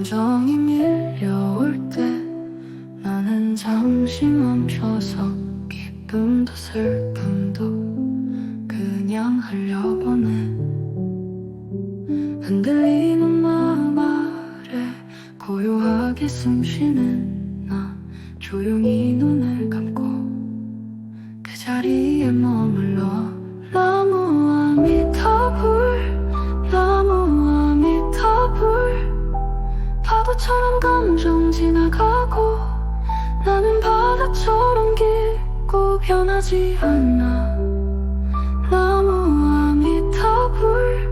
감정이 밀려올 때 나는 잠시 멈춰서 기쁨도 슬픔도 그냥 하 려고, 내 흔들리는 마음 아래 고요하게 숨쉬는 나 조용히 파도처럼 감정 지나가고 나는 바다처럼 깊고 변하지 않아. 나무 아미타불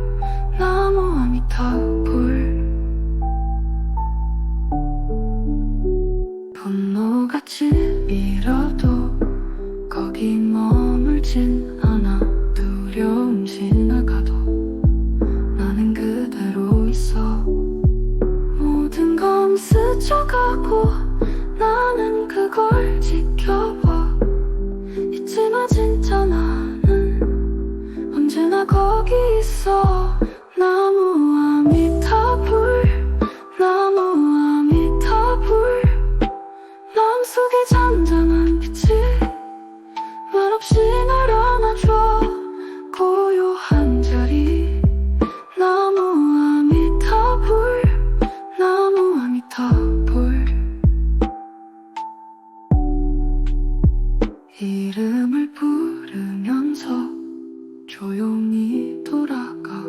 나무 아미타불. 분노같이 밀어도 스쳐가고 나는 그걸 지켜봐. 있지만 진짜 나는 언제나 거기 있어. 나무 아미타불 나무 아미타불 마음속에 잔잔한 빛이 말없이 이름을 부르면서 조용히 돌아가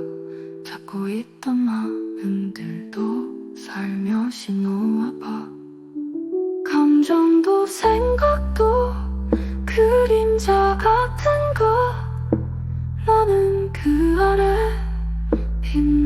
잡고 있던 마음들도 살며시 놓아봐. 감정도 생각도 그림자 같은 거 나는 그 아래 빛나